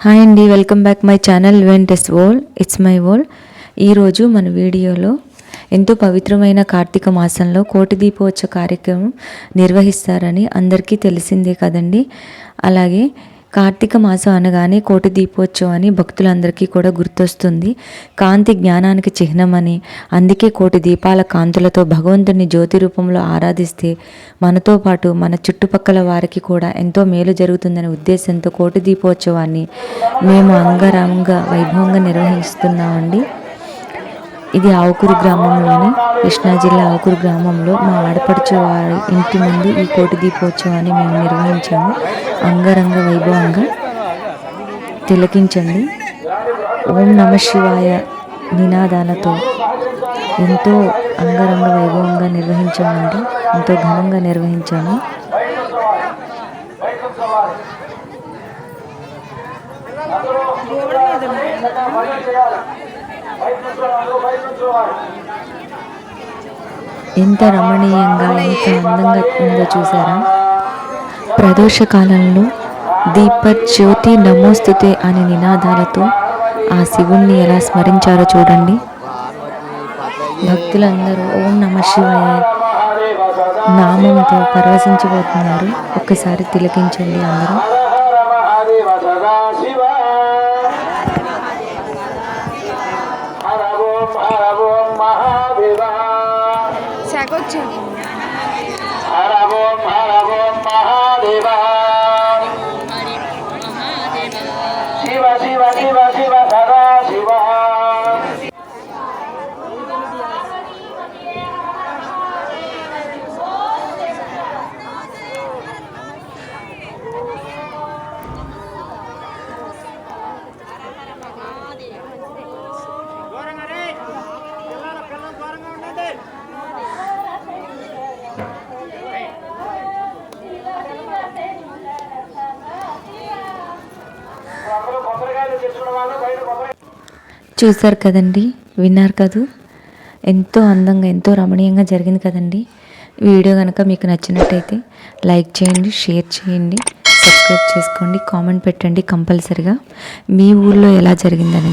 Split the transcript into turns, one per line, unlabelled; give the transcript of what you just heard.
Hi అండి welcome back my channel వెంటెస్ వోల్ ఇట్స్ మై వోల్ ఈరోజు మన వీడియోలో ఎంతో పవిత్రమైన కార్తీక మాసంలో కోటి దీపోత్సవ కార్యక్రమం నిర్వహిస్తారని అందరికీ తెలిసిందే కదండి. అలాగే కార్తీక మాసం అనగానే కోటి దీపోత్సవం అని భక్తులందరికీ కూడా గుర్తొస్తుంది. కాంతి జ్ఞానానికి చిహ్నమని అందుకే కోటి దీపాల కాంతులతో భగవంతుని జ్యోతి రూపంలో ఆరాధిస్తే మనతో పాటు మన చుట్టుపక్కల వారికి కూడా ఎంతో మేలు జరుగుతుందనే ఉద్దేశంతో కోటి దీపోత్సవాన్ని మేము అంగరంగ వైభవంగా నిర్వహిస్తున్నామండి. ఇది ఆవుకూరు గ్రామంలోని కృష్ణా జిల్లా ఆవుకూరు గ్రామంలో మా ఆడపడుచు వారి ఇంటి ముందు ఈ కోటి దీపోత్సవాన్ని మేము నిర్వహించాము. అంగరంగ వైభవంగా తిలకించండి. ఓం నమ శివాయ నినాదాలతో ఎంతో అంగరంగ వైభవంగా నిర్వహించామండి ఎంతో ఘనంగా నిర్వహించాము. ఎంత రమణీయంగా ఎంత అందంగా ఉందో చూసారా? ప్రదోష కాలంలో దీపజ్యోతి నమోస్తుతే అనే నినాదాలతో ఆ శివుణ్ణి ఎలా స్మరించారో చూడండి. భక్తులందరూ ఓం నమ శివాయ నామంతో పరవశించిపోతున్నారు. ఒక్కసారి తిలకించండి అందరూ.
হচ্ছে হর হর মহাদেবা
చూశారు కదండి విన్నారు కదూ? ఎంతో అందంగా ఎంతో రమణీయంగా జరిగింది కదండి. వీడియో కనుక మీకు నచ్చినట్టయితే లైక్ చేయండి షేర్ చేయండి సబ్స్క్రైబ్ చేసుకోండి కామెంట్ పెట్టండి కంపల్సరిగా. మీ ఊళ్ళో ఎలా జరిగిందని.